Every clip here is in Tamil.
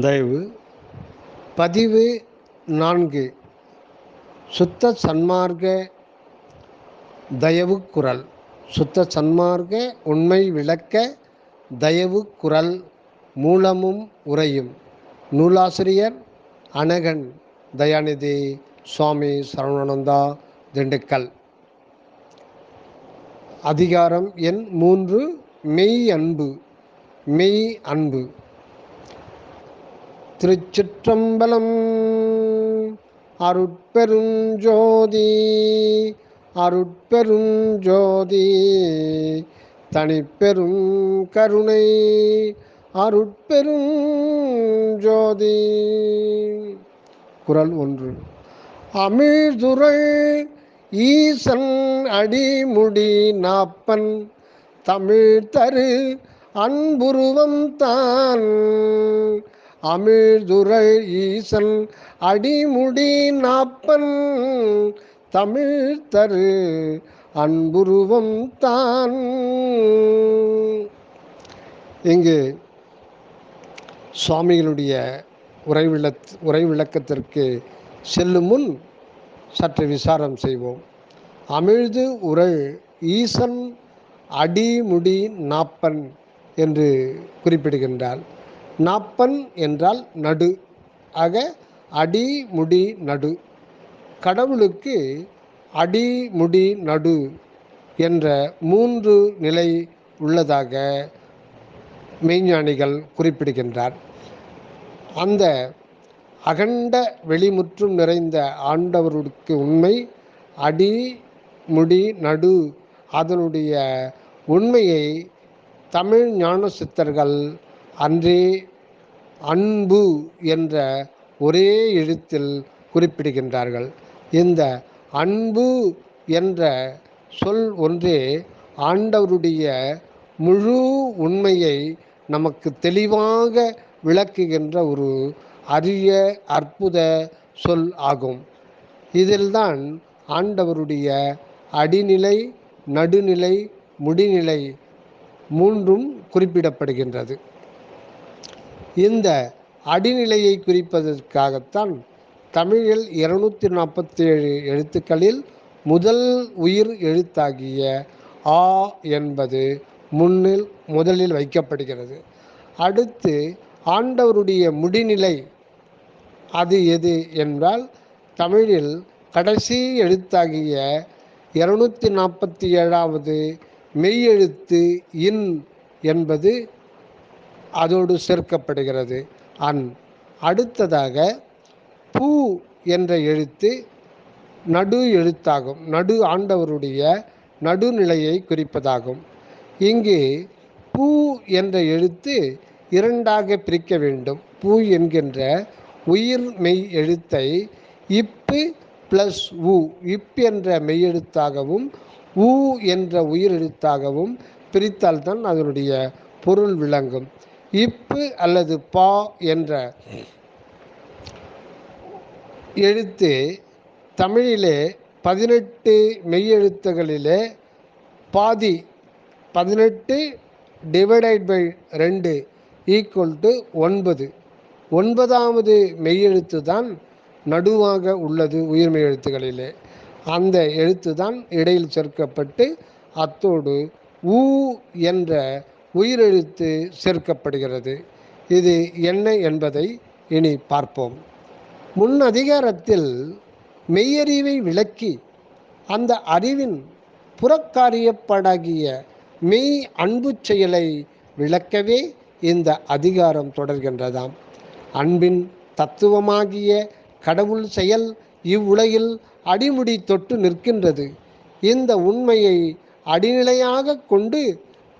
தயவு. பதிவு நான்கு. சுத்த சன்மார்க்க தயவு குரல். சுத்த சன்மார்க்க உண்மை விளக்க தயவு குரல் மூலமும் உரையும் நூலாசிரியர் அனகன் தயாநிதி சுவாமி சரவணானந்தா திண்டுக்கல். அதிகாரம் எண் மூன்று மெய் அன்பு. மெய் அன்பு. திருச்சிற்றம்பலம். அருட்பெருஞ்சோதி அருட்பெருஞ்சோதி தனிப்பெரும் கருணை அருட்பெரும் ஜோதி. குரல் ஒன்று. அமிழ்துரை ஈசன் அடிமுடி நாப்பன் தமிழ் தரு அன்புருவம் தான். அமிழ்துரை ஈசன் அடிமுடி நாப்பன் தமிழ் தரு அன்புருவம் தான். இங்கு சுவாமிகளுடைய உரைவிள உரைவிளக்கத்திற்கு விளக்கத்திற்கு செல்லும் முன் சற்று விசாரம் செய்வோம். அமிழ்து உரை ஈசன் அடிமுடி நாப்பன் என்று குறிப்பிடுகின்றார் நாப்பன் என்றால் நடு. ஆக அடி முடி நடு. கடவுளுக்கு அடி முடி நடு என்ற மூன்று நிலை உள்ளதாக மெய்ஞானிகள் குறிப்பிடுகின்றார். அந்த அகண்ட வெளிமுற்றும் நிறைந்த ஆண்டவருக்கு உண்மை அடி முடி நடு அதனுடைய உண்மையை தமிழ் ஞான சித்தர்கள் அன்றே அன்பு என்ற ஒரே எழுத்தில் குறிப்பிடுகின்றார்கள். இந்த அன்பு என்ற சொல் ஒன்றே ஆண்டவருடைய முழு உண்மையை நமக்கு தெளிவாக விளக்குகின்ற ஒரு அரிய அற்புத சொல் ஆகும். இதில்தான் ஆண்டவருடைய அடிநிலை நடுநிலை முடிநிலை மூன்றும் குறிப்பிடப்படுகின்றது. இந்த அடிநிலையை குறிப்பதற்காகத்தான் தமிழில் இருநூத்தி நாற்பத்தி ஏழு எழுத்துக்களில் முதல் உயிர் எழுத்தாகிய ஆ என்பது முன்னில் முதலில் வைக்கப்படுகிறது. அடுத்து ஆண்டவருடைய முடிநிலை அது எது என்றால் தமிழில் கடைசி எழுத்தாகிய இருநூத்தி நாற்பத்தி ஏழாவது மெய்யெழுத்து இன் என்பது அதோடு சேர்க்கப்படுகிறது. அன் அடுத்ததாக பூ என்ற எழுத்து நடு எழுத்தாகும். நடு ஆண்டவருடைய நடுநிலையை குறிப்பதாகும். இங்கு பூ என்ற எழுத்து இரண்டாக பிரிக்க வேண்டும். பூ என்கின்ற உயிர் மெய் எழுத்தை இப்பு பிளஸ் உ இப் என்ற மெய்யெழுத்தாகவும் உ என்ற உயிர் எழுத்தாகவும் பிரித்தால்தான் அதனுடைய பொருள் விளங்கும். இப்பு அல்லது பா என்ற எழுத்து தமிழிலே பதினெட்டு மெய்யெழுத்துகளிலே பாதி பதினெட்டு டிவைடைட் பை ரெண்டு ஈக்குவல் டு ஒன்பது. ஒன்பதாவது மெய்யெழுத்து தான் நடுவாக உள்ளது உயிர்மெய் எழுத்துக்களிலே அந்த எழுத்து தான் இடையில் சேர்க்கப்பட்டு அத்தோடு ஊ என்ற உயிரெழுத்து சேர்க்கப்படுகிறது. இது என்ன என்பதை இனி பார்ப்போம். முன் அதிகாரத்தில் மெய்யறிவை விளக்கி அந்த அறிவின் புறக்காரியப்படாகிய மெய் அன்பு செயலை விளக்கவே இந்த அதிகாரம் தொடர்கின்றதாம். அன்பின் தத்துவமாகிய கடவுள் செயல் இவ்வுலகில் அடிமுடி தொட்டு நிற்கின்றது. இந்த உண்மையை அடிநிலையாக கொண்டு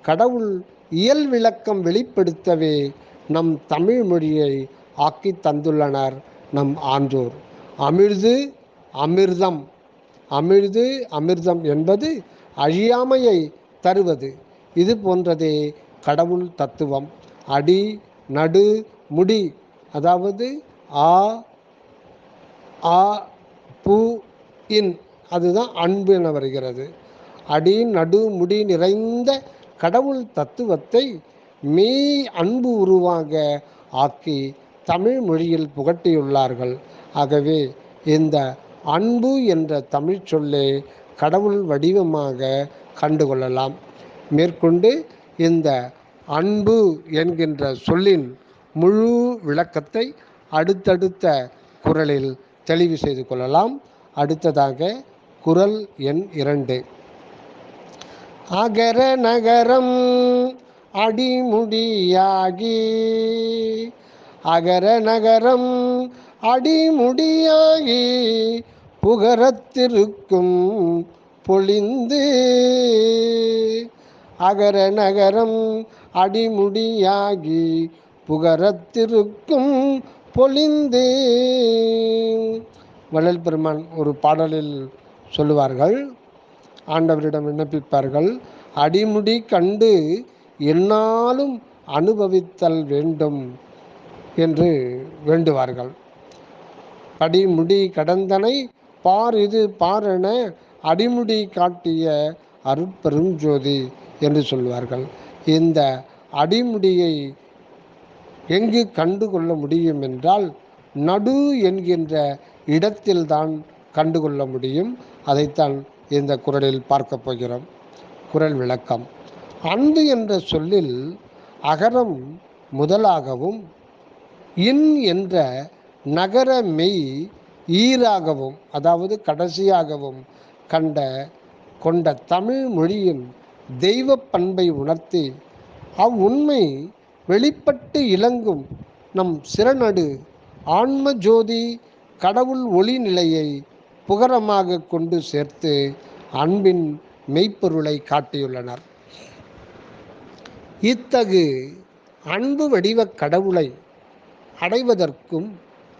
கடவுள் இயல் விளக்கம் வெளிப்படுத்தவே நம் தமிழ் மொழியை ஆக்கி தந்துள்ளனர் நம் ஆன்றோர். அமிர்து அமிர்தம். அமிர்து அமிர்தம் என்பது அழியாமையை தருவது. இது போன்றதே கடவுள் தத்துவம். அடி நடு முடி அதாவது ஆ ஆ பூ இன் அதுதான் அன்பு என வருகிறது. அடி நடு முடி நிறைந்த கடவுள் தத்துவத்தை மெய் அன்பு உருவாக ஆக்கி தமிழ் மொழியில் புகட்டியுள்ளார்கள். ஆகவே இந்த அன்பு என்ற தமிழ் சொல்லே கடவுள் வடிவமாக கண்டுகொள்ளலாம். மேற்கொண்டு இந்த அன்பு என்கின்ற சொல்லின் முழு விளக்கத்தை அடுத்தடுத்த குரலில் தெளிவு செய்து கொள்ளலாம். அடுத்ததாக குரல் எண் இரண்டு. அகர நகரம் அடிமுடியாகி. அகர நகரம் அடிமுடியாகி. புகரத்திருக்கும் பொழிந்து. அகர நகரம் அடிமுடியாகி. புகரத்திருக்கும் பொழிந்து. வள்ளல் பெருமான் ஒரு பாடலில் சொல்லுவார்கள் ஆண்டவரிடம் விண்ணப்பிப்பார்கள். அடிமுடி கண்டு என்னாலும் அனுபவித்தல் வேண்டும் என்று வேண்டுவார்கள். படிமுடி கடந்தனை பார் இது பாரென அடிமுடி காட்டிய அருட்பெரும் ஜோதி என்று சொல்வார்கள். இந்த அடிமுடியை எங்கு கண்டு கொள்ள முடியும் என்றால் நடு என்கின்ற இடத்தில்தான் கண்டுகொள்ள முடியும். அதைத்தான் இந்த குரலில் பார்க்க போகிறோம். குரல் விளக்கம். அன்பு என்ற சொல்லில் அகரம் முதலாகவும் இன் என்ற நகர மெய் ஈராகவும் அதாவது கடைசியாகவும் கண்ட கொண்ட தமிழ் மொழியின் தெய்வ பண்பை உணர்த்தி அவ்வுண்மை வெளிப்பட்டு இலங்கும் நம் சிறநடு ஆன்ம ஜோதி கடவுள் ஒளி நிலையை புகரமாக கொண்டு சேர்த்து அன்பின் மெய்ப்பொருளை காட்டியுள்ளனர். இத்தகு அன்பு வடிவ கடவுளை அடைவதற்கும்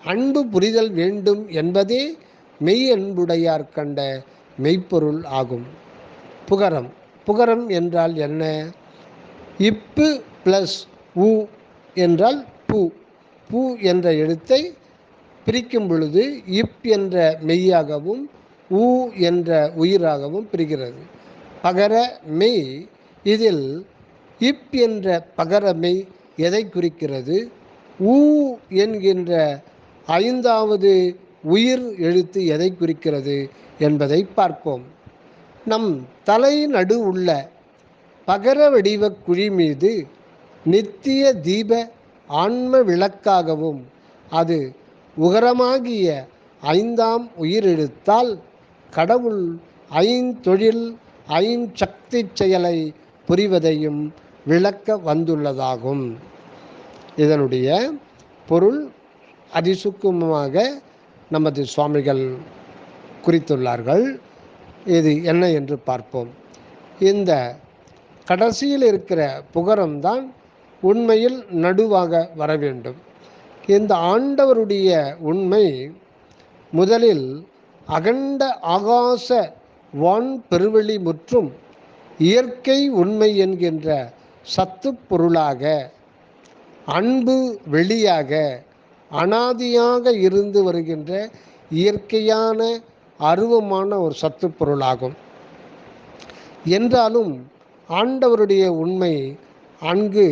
அன்பு புரிதல் வேண்டும் என்பதே மெய் அன்புடையார் கண்ட மெய்ப்பொருள் ஆகும். புகரம். புகரம் என்றால் என்ன? இப்பு ப்ளஸ் உ என்றால் பூ. பூ என்ற எழுத்தை பிரிக்கும் பொழுது இப் என்ற மெய்யாகவும் ஊ என்ற உயிராகவும் பிரிகிறது. பகர மெய் இதில் இப் என்ற பகர மெய் எதை குறிக்கிறது? ஊ என்கின்ற ஐந்தாவது உயிர் எழுத்து எதை குறிக்கிறது என்பதை பார்ப்போம். நம் தலை நடு உள்ள பகர வடிவ குழி மீது நித்திய தீப ஆன்ம விளக்காகவும் அது உகரமாகிய ஐந்தாம் உயிரெழுத்தால் கடவுள் ஐந்தொழில் ஐஞ்சக்தி செயலை புரிவதையும் விளக்க வந்துள்ளதாகும். இதனுடைய பொருள் அதிசுக்குமமாக நமது சுவாமிகள் குறித்துள்ளார்கள். இது என்ன என்று பார்ப்போம். இந்த கடைசியில் இருக்கிற புகரம்தான் உண்மையில் நடுவாக வர வேண்டும். இந்த ஆண்டவருடைய உண்மை முதலில் அகண்ட ஆகாச வான் பெருவெளி முற்றும் இயற்கை உண்மை என்கின்ற சத்து பொருளாக அன்பு வெளியாக அனாதியாக இருந்து வருகின்ற இயற்கையான அருவமான ஒரு சத்து பொருளாகும். என்றாலும் ஆண்டவருடைய உண்மை அங்கு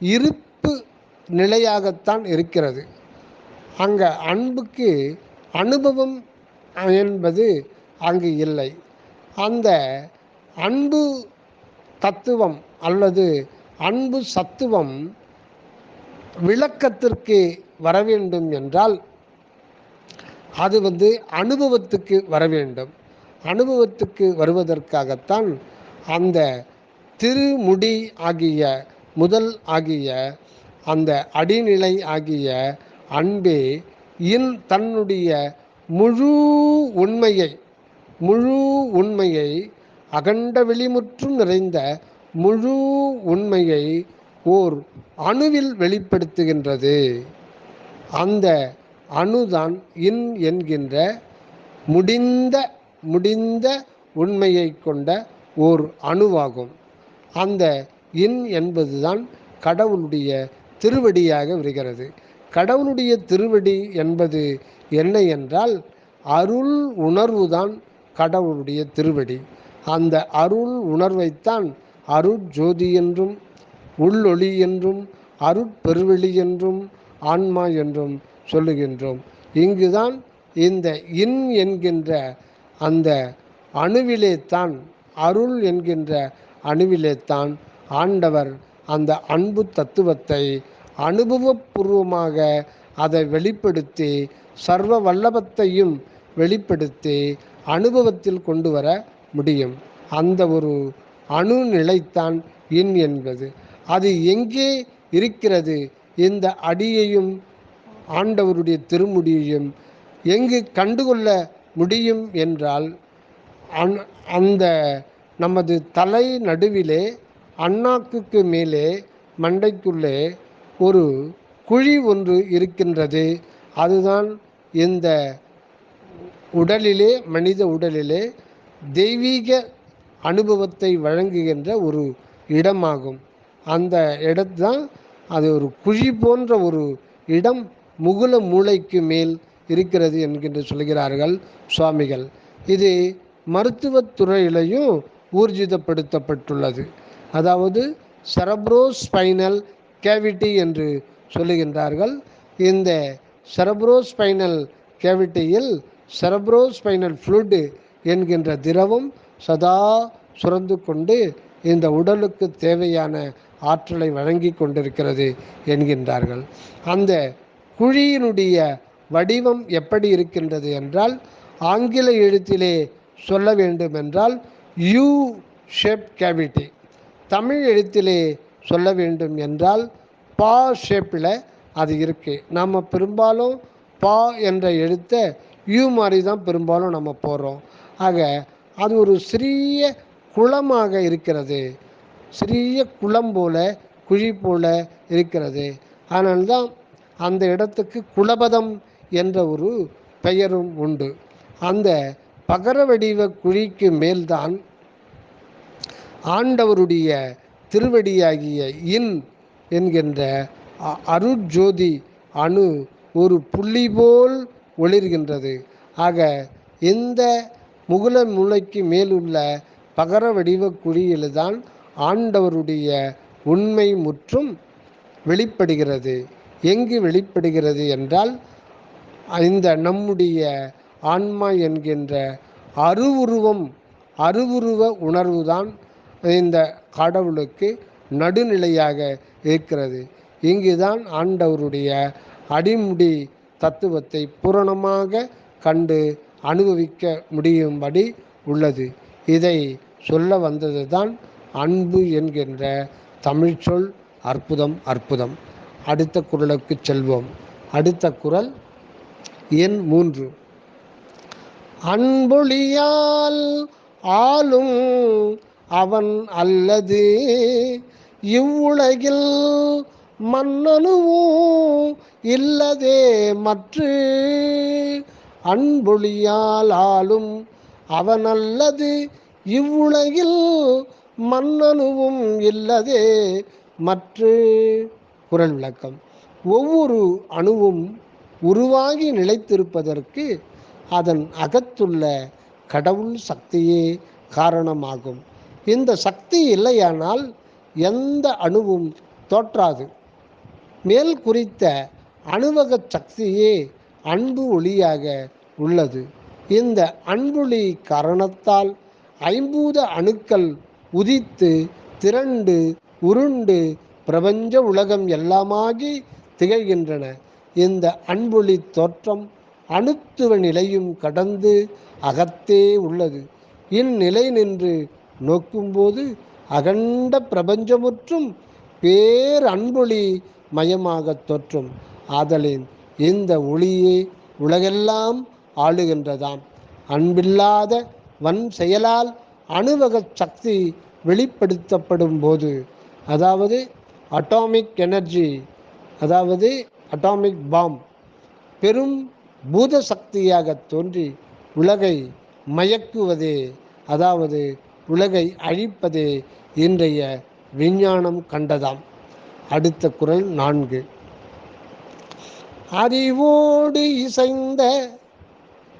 இருப்பு நிலையாகத்தான் இருக்கிறது. அங்கே அன்புக்கு அனுபவம் என்பது அங்கு இல்லை. அந்த அன்பு தத்துவம் அல்லது அன்பு சத்துவம் விளக்கத்திற்கு வர வேண்டும் என்றால் அது வந்து அனுபவத்துக்கு வர வேண்டும். அனுபவத்துக்கு வருவதற்காகத்தான் அந்த திருமுடி ஆகிய முதல் ஆகிய அந்த அடிநிலை ஆகிய அன்பே இன் தன்னுடைய முழு உண்மையை முழு உண்மையை அகண்ட வெளிமுற்றும் நிறைந்த முழு உண்மையை ஓர் அணுவில் வெளிப்படுத்துகின்றது. அந்த அணுதான் இன் என்கின்ற முடிந்த முடிந்த உண்மையை கொண்ட ஓர் அணுவாகும். அந்த இன் என்பதுதான் கடவுளுடைய திருவடியாக விரிகிறது. கடவுளுடைய திருவடி என்பது என்ன என்றால் அருள் உணர்வுதான் கடவுளுடைய திருவடி. அந்த அருள் உணர்வைத்தான் அருட்ஜோதி என்றும் உள்ளொளி என்றும் அருட்பெருவெளி என்றும் ஆன்மா என்றும் சொல்லுகின்றோம். இங்குதான் இந்த இன் என்கின்ற அந்த அணுவிலே தான் அருள் என்கின்ற அணுவிலே தான் ஆண்டவர் அந்த அன்பு தத்துவத்தை அனுபவபூர்வமாக அதை வெளிப்படுத்தி சர்வ வல்லபத்தையும் வெளிப்படுத்தி அனுபவத்தில் கொண்டு வர முடியும். அந்த ஒரு அணு நிலைத்தான் இன் என்பது. அது எங்கே இருக்கிறது? இந்த அடியையும் ஆண்டவருடைய திருமுடியையும் எங்கு கண்டுகொள்ள முடியும் என்றால் அந் அந்த நமது தலை நடுவிலே அண்ணாக்குக்கு மேலே மண்டைக்குள்ளே ஒரு குழி ஒன்று இருக்கின்றது. அதுதான் இந்த உடலிலே மனித உடலிலே தெய்வீக அனுபவத்தை வழங்குகின்ற ஒரு இடமாகும். அந்த இடத்தான் அது ஒரு குழி போன்ற ஒரு இடம் முகுல மூளைக்கு மேல் இருக்கிறது என்கின்ற சொல்கிறார்கள் சுவாமிகள். இது மருத்துவத்துறையிலையும் ஊர்ஜிதப்படுத்தப்பட்டுள்ளது. அதாவது செரப்ரோஸ்பைனல் கேவிட்டி என்று சொல்லுகின்றார்கள். இந்த செரப்ரோஸ்பைனல் கேவிட்டியில் செரப்ரோஸ்பைனல் ஃப்ளூடு என்கின்ற திரவம் சதா சுரந்து கொண்டு இந்த உடலுக்கு தேவையான ஆற்றலை வழங்கி கொண்டிருக்கிறது என்கின்றார்கள். அந்த குழியினுடைய வடிவம் எப்படி இருக்கின்றது என்றால் ஆங்கில எழுத்திலே சொல்ல வேண்டும் என்றால் யூ ஷேப் கேவிட்டி தமிழ் எழுத்திலே சொல்ல வேண்டும் என்றால் பா ஷேப்பில் அது இருக்குது நம்ம பெரும்பாலும் பா என்ற எழுத்தை யூ மாதிரி தான் பெரும்பாலும் நம்ம போடுறோம். ஆக அது ஒரு சிறிய குளமாக இருக்கிறது. சிறிய குளம் போல குழி போல இருக்கிறது. அதனால்தான் அந்த இடத்துக்கு குலபதம் என்ற ஒரு பெயரும் உண்டு. அந்த பகர வடிவ குழிக்கு மேல்தான் ஆண்டவருடைய திருவடியாகிய இன் என்கின்ற அ- அருட்ஜோதி அணு ஒரு புள்ளி போல் ஒளிர்கின்றது. ஆக இந்த முகுல மூளைக்கு மேலுள்ள பகர வடிவ குழியில்தான் ஆண்டவருடைய உண்மை முற்றும் வெளிப்படுகிறது. எங்கு வெளிப்படுகிறது என்றால் இந்த நம்முடைய ஆன்மா என்கின்ற அருவுருவம் அருவுருவ உணர்வுதான் இந்த கடவுளுக்கு நடுநிலையாக இருக்கிறது. இங்குதான் ஆண்டவருடைய அடிமுடி தத்துவத்தை பூரணமாக கண்டு அனுபவிக்க முடியும்படி உள்ளது. இதை சொல்ல வந்தது தான் அன்பு என்கின்ற தமிழ்ச்சொல் அற்புதம் அற்புதம். அடுத்த குரலுக்கு செல்வோம். அடுத்த குரல் எண் மூன்று. அன்பொழியால் ஆளும் அவன் அல்லது இவ்வுலகில் மன்னனுவும் இல்லதே மற்று. அன்பொழியால் ஆளும் அவன் அல்லது இவ்வுலகில் மன்னனுவும் இல்லதே மற்று. குரல் விளக்கம். ஒவ்வொரு அணுவும் உருவாகி நிலைத்திருப்பதற்கு அதன் அகத்துள்ள கடவுள் சக்தியே காரணமாகும். இந்த சக்தி இல்லையானால் எந்த அணுவும் தோற்றாது. மேல் குறித்த அணுவக சக்தியே அன்பு ஒளியாக உள்ளது. இந்த அன்புளி காரணத்தால் ஐம்பூத அணுக்கள் உதித்து திரண்டு உருண்டு பிரபஞ்ச உலகம் எல்லாமாகி திகழ்கின்றன. இந்த அன்புளி தோற்றம் அணுத்துவ நிலையும் கடந்து அகத்தே உள்ளது. இந்நிலை நின்று நோக்கும்போது அகண்ட பிரபஞ்சமுற்றும் பேர் அன்பொளி மயமாகத் தோற்றும். ஆதலின் இந்த ஒளியே உலகெல்லாம் ஆளுகின்றதாம். அன்பில்லாத வன் செயலால் அணுவக சக்தி வெளிப்படுத்தப்படும் போது அதாவது அட்டாமிக் எனர்ஜி அதாவது அட்டாமிக் பாம் பெரும் பூத சக்தியாக தோன்றி உலகை மயக்குவதே அதாவது உலகை அழிப்பதே இன்றைய விஞ்ஞானம் கண்டதாம். அடுத்த குரல் நான்கு. அறிவோடு இசைந்த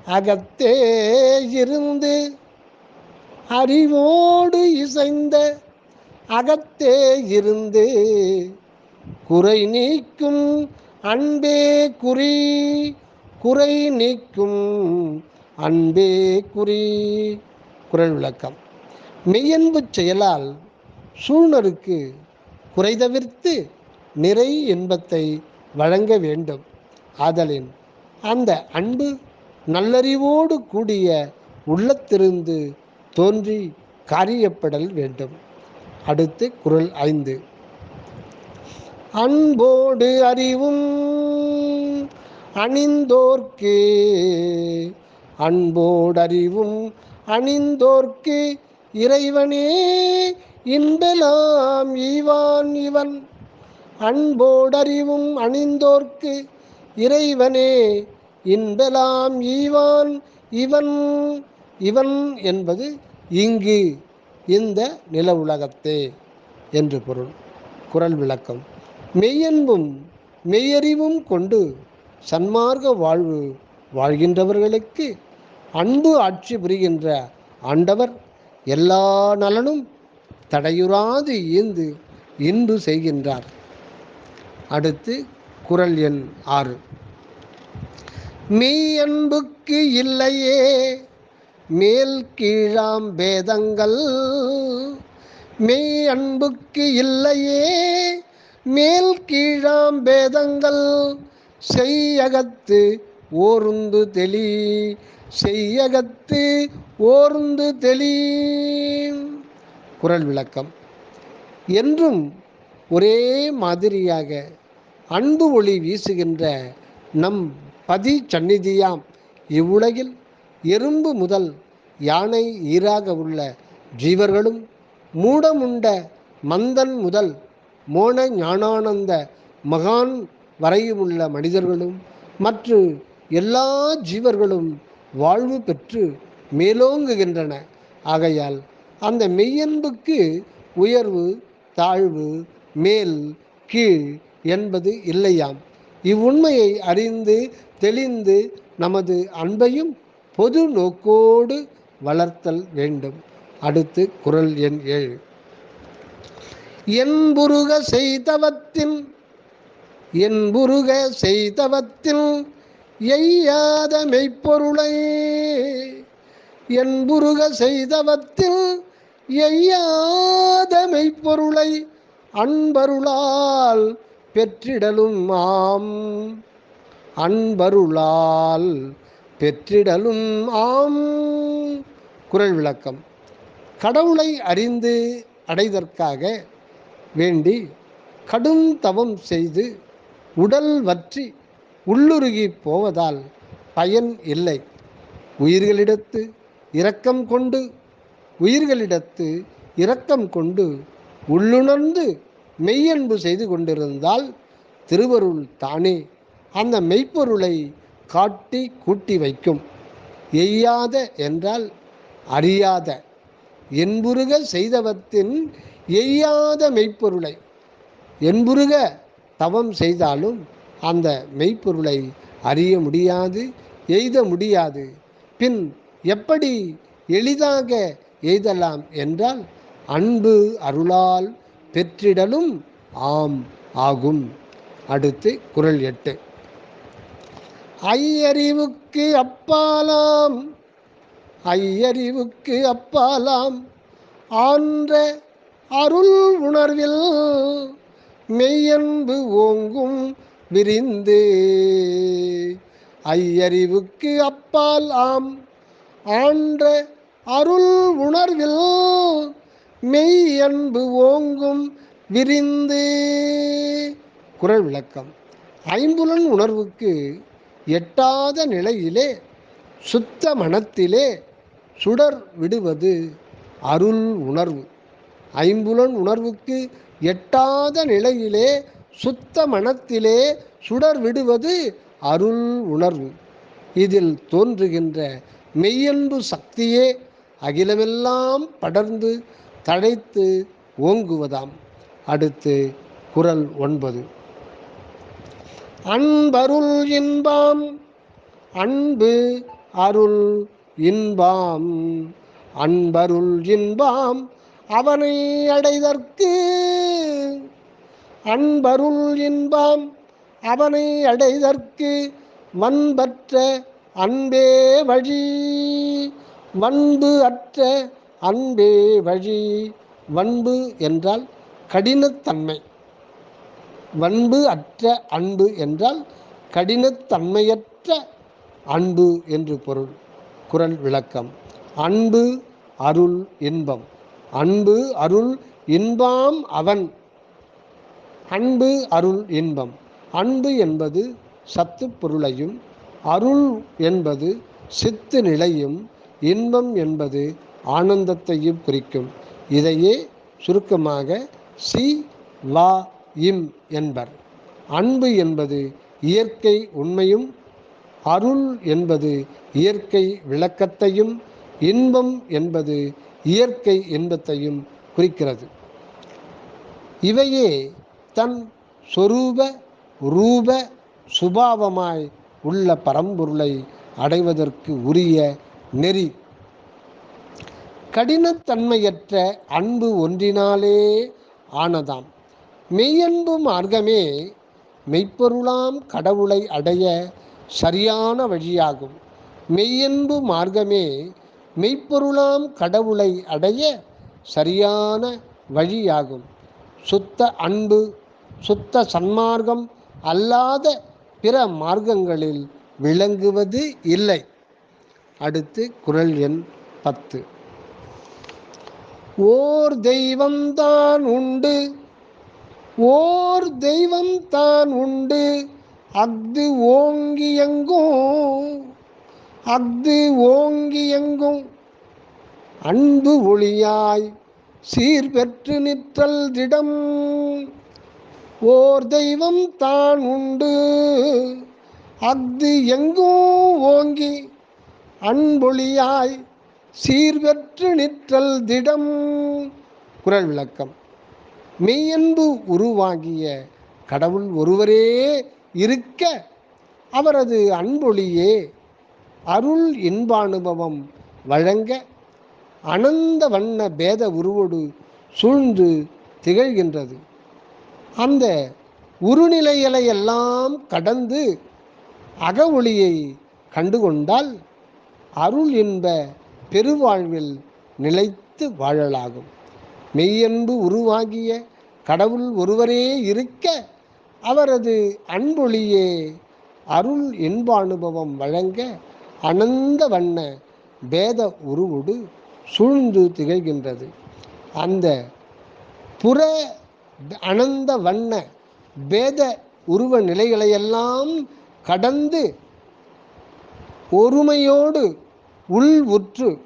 அகத்தே இருந்து அறிவோடு இசைந்த அகத்தே இருந்து குறை நீக்கும் அன்பே குறி குறை நீக்கும் அன்பே குறி. குரல் விளக்கம். மெய்யன்பு செயலால் சூழ்நருக்கு குறை தவிர்த்து நிறை இன்பத்தை வழங்க வேண்டும். ஆதலின் அந்த அன்பு நல்லறிவோடு கூடிய உள்ளத்திருந்து தோன்றி காரியப்படல் வேண்டும். அடுத்து குரல் ஐந்து. அன்போடு அறிவும் அணிந்தோர்க்கு அன்போடு அறிவும் அணிந்தோர்க்கு இறைவனே இன்பெலாம் ஈவான் இவன். அன்போடறிவும் அணிந்தோர்க்கு இறைவனே இன்பெலாம் ஈவான் இவன். இவன் என்பது இங்கு இந்த நில உலகத்தே என்று பொருள். குரல் விளக்கம். மெய்யன்பும் மெய்யறிவும் கொண்டு சன்மார்க்க வாழ்வு வாழ்கின்றவர்களுக்கு அன்பு ஆட்சி புரிகின்ற ஆண்டவர் எல்லா நலனும் தடையுறாது ஈந்து இன்பு செய்கின்றார். அடுத்து குரல் எண் ஆறு. மெய் அன்புக்கு இல்லையே மேல் கீழாம் பேதங்கள் மெய் அன்புக்கு இல்லையே மேல் கீழாம் பேதங்கள் செய்யகத்து ஓருந்து தெளி செய்யகத்து ஓர்ந்து தெளி குரல் விளக்கம். என்றும் ஒரே மாதிரியாக அன்பு ஒளி வீசுகின்ற நம் பதி சந்நிதியாம் இவ்வுலகில் எறும்பு முதல் யானை ஈராக உள்ள ஜீவர்களும் மூடமுண்ட மந்தன் முதல் மோன ஞானானந்த மகான் வரையுமுள்ள மனிதர்களும் மற்ற எல்லா ஜீவர்களும் வாழ்வு பெற்று மேலோங்குகின்றன. ஆகையால் அந்த மெய்யன்புக்கு உயர்வு தாழ்வு மேல் கீழ் என்பது இல்லையாம். இவ்வுண்மையை அறிந்து தெளிந்து நமது அன்பையும் பொது நோக்கோடு வளர்த்தல் வேண்டும். அடுத்து குரல் எண் ஏழு. என்புருக செய்தவத்தின் என்புருக செய்தவத்தில் எய்யாத மெய்ப்பொருளை என்புருக செய்தவத்தில் எய்யாதமை பொருளை அன்பருளால் பெற்றிடலும் ஆம். அன்பருளால் பெற்றிடலும் ஆம். குரல் விளக்கம். கடவுளை அறிந்து அடைதற்காக வேண்டி கடும் தவம் செய்து உடல் வற்றி உள்ளுருகி போவதால் பயன் இல்லை. உயிர்களிடத்து இரக்கம் கொண்டு உயிர்களிடத்து இரக்கம் கொண்டு உள்ளுணர்ந்து மெய்யன்பு செய்து கொண்டிருந்தால் திருவருள் தானே. அந்த மெய்ப்பொருளை காட்டி கூட்டி வைக்கும். எய்யாத என்றால் அறியாத. என்புருக செய்தவத்தின் எய்யாத மெய்ப்பொருளை என்புருக தவம் செய்தாலும் அந்த மெய்ப்பொருளை அறிய முடியாது எய்த முடியாது. பின் எப்படி எளிதாக எய்தலாம் என்றால் அன்பு அருளால் பெற்றிடலும் ஆம் ஆகும். அடுத்து குரல் எட்டு. ஐயறிவுக்கு அப்பாலாம் ஐயறிவுக்கு அப்பாலாம் ஆன்ற அருள் உணர்வில் மெய்யன்பு ஓங்கும் விரிந்து. ஐயறிவுக்கு அப்பால் ஆம் ஆன்ற அருள் உணர்வில் மெய் அன்பு ஓங்கும் விரிந்து. குரல் விளக்கம். ஐம்புலன் உணர்வுக்கு எட்டாத நிலையிலே சுத்த மனத்திலே சுடர் விடுவது அருள் உணர்வு. ஐம்புலன் உணர்வுக்கு எட்டாத நிலையிலே சுத்த மனத்திலே சுடர் விடுவது அருள் உணர்வு. இதில் தோன்றுகின்ற மெய்யன்பு சக்தியே அகிலமெல்லாம் படர்ந்து தழைத்து ஓங்குவதாம். அடுத்து குரல் ஒன்பது. அன்பருள் இன்பாம் அன்பு அருள் இன்பாம். அன்பருள் இன்பாம் அவனை அடைதற்கு அன்பருள் இன்பாம் அவனை அடைதற்கு மண்பற்ற அன்பே வழி வன்பு அற்ற அன்பே வழி. வன்பு என்றால் கடினத்தன்மை. வன்பு அற்ற அன்பு என்றால் கடினத்தன்மையற்ற அன்பு என்று பொருள். குரல் விளக்கம். அன்பு அருள் இன்பம். அன்பு அருள் இன்பாம் அவன். அன்பு அருள் இன்பம். அன்பு என்பது சத்து பொருளையும் அருள் என்பது சித்து நிலையும் இன்பம் என்பது ஆனந்தத்தையும் குறிக்கும். இதையே சுருக்கமாக சி வா இம் என்பர். அன்பு என்பது இயற்கை உண்மையும் அருள் என்பது இயற்கை விளக்கத்தையும் இன்பம் என்பது இயற்கை இன்பத்தையும் குறிக்கிறது. இவையே தன் சொரூப ரூப சுபாவமாய் உள்ள பரம்பொருளை அடைவதற்கு உரிய நெறி. கடினத்தன்மையற்ற அன்பு ஒன்றினாலே ஆனதாம். மெய்யன்பு மார்க்கமே மெய்ப்பொருளாம் கடவுளை அடைய சரியான வழியாகும். மெய்யன்பு மார்க்கமே மெய்ப்பொருளாம் கடவுளை அடைய சரியான வழியாகும். சுத்த அன்பு சுத்த சன்மார்க்கம் அல்லாத பிற மார்க்கங்களில் விளங்குவது இல்லை. அடுத்து குரல் எண் பத்து. ஓர் தெய்வம்தான் உண்டு. ஓர் தெய்வம்தான் உண்டு. அஃது ஓங்கி எங்கும். அஃது ஓங்கி எங்கும். அன்பு ஒளியாய் சீர்பெற்று நிற்றல் திடம். ஓர் தெய்வம் தான் உண்டு. அஃது எங்கும் ஓங்கி அன்பொழியாய் சீர்வெற்று நிற்றல் திடம். குரல் விளக்கம். மெய்யன்பு உருவாகிய கடவுள் ஒருவரே இருக்க அவரது அன்பொழியே அருள் இன்பானுபவம் வழங்க அனந்த வண்ண பேத உருவோடு சூழ்ந்து திகழ்கின்றது. அந்த உருநிலைகளை எல்லாம் கடந்து அக ஒளியை கண்டுகொண்டால் அருள் என்ப பெருவாழ்வில் நிலைத்து வாழலாகும். மெய்யன்பு உருவாகிய கடவுள் ஒருவரே இருக்க அவரது அன்பொழியே அருள் இன்ப அனுபவம் வழங்க அனந்த வண்ண பேத உருவோடு சூழ்ந்து திகழ்கின்றது. அந்த புற அனந்த வண்ண பேத உருவ நிலைகளையெல்லாம் கடந்து ஒருமையோடு உள் உற்று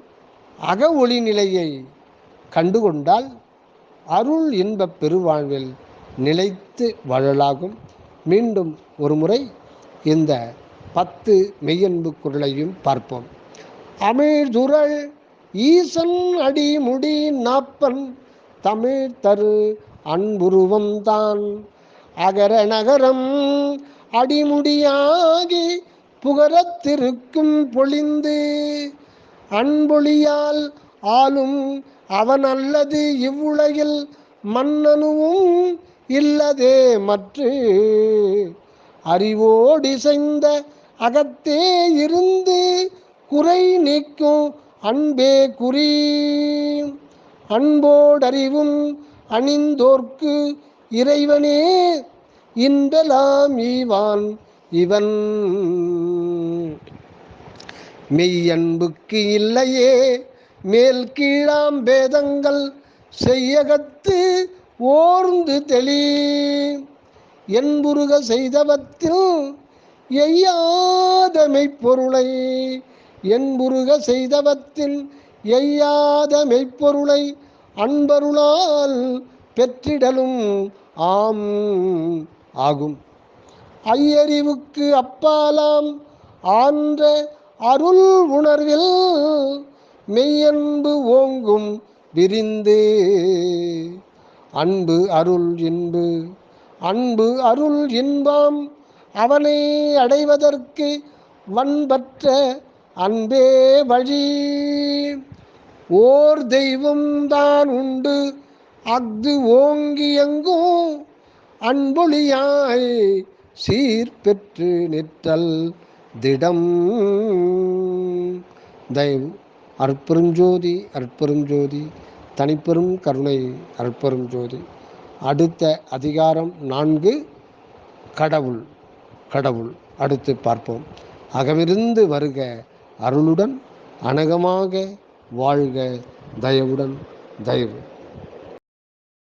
அக ஒளி நிலையை கண்டுகொண்டால் அருள் இன்பப் பெருவாழ்வில் நிலைத்து வாழலாகும். மீண்டும் ஒரு முறை இந்த பத்து மெய்யன்பு குரலையும் பார்ப்போம். அமிழ்துரள் ஈசன் அடி முடி நாப்பன் தமிழ் தரு அன்புருவம் தான் அகர நகரம் அடிமுடியாகி புகரத்திருக்கும் பொழிந்து அன்பொழியால் ஆளும் அவன் அல்லது இவ்வுலகில் மன்னனுவும் இல்லதே மற்று. அறிவோடிசைந்த அகத்தே இருந்து குறை நீக்கும் அன்பே குறி. அன்போடறிவும் அணிந்தோர்க்கு இறைவனே இன்பலாம் ஈவான் இவன். மெய்யன்புக்கு இல்லையே மேல் கீழாம் பேதங்கள் செய்யகத்து ஓர்ந்து தெளி. என்புருக செய்தவத்தில் எய்யாத மெய்ப்பொருளை என்புருக செய்தவத்தின் எய்யாத மெய்ப்பொருளை அன்பருளால் பெற்றிடலும் ஆம் ஆகும். ஐயறிவுக்கு அப்பாலாம் ஆன்ற அருள் உணர்வில் மெய்யன்பு ஓங்கும் விரிந்து. அன்பு அருள் இன்பு அன்பு அருள் இன்பாம் அவனை அடைவதற்கு வன்பற்ற அன்பே வழி. ஓர் தெய்வம் தான் உண்டு. அஃது ஓங்கி எங்கும் அன்பொழியாய் சீர் பெற்று நிற்றல் திடம். தயவு அற்பெருஞ்சோதி அற்பெருஞ்சோதி தனிப்பெரும் கருணை அற்பெரும் ஜோதி அடுத்த அதிகாரம் நான்கு கடவுள் கடவுள். அடுத்து பார்ப்போம். அகமிருந்து வருக அருளுடன் அனகமாக வாழ்க தயவுடன் தயவு.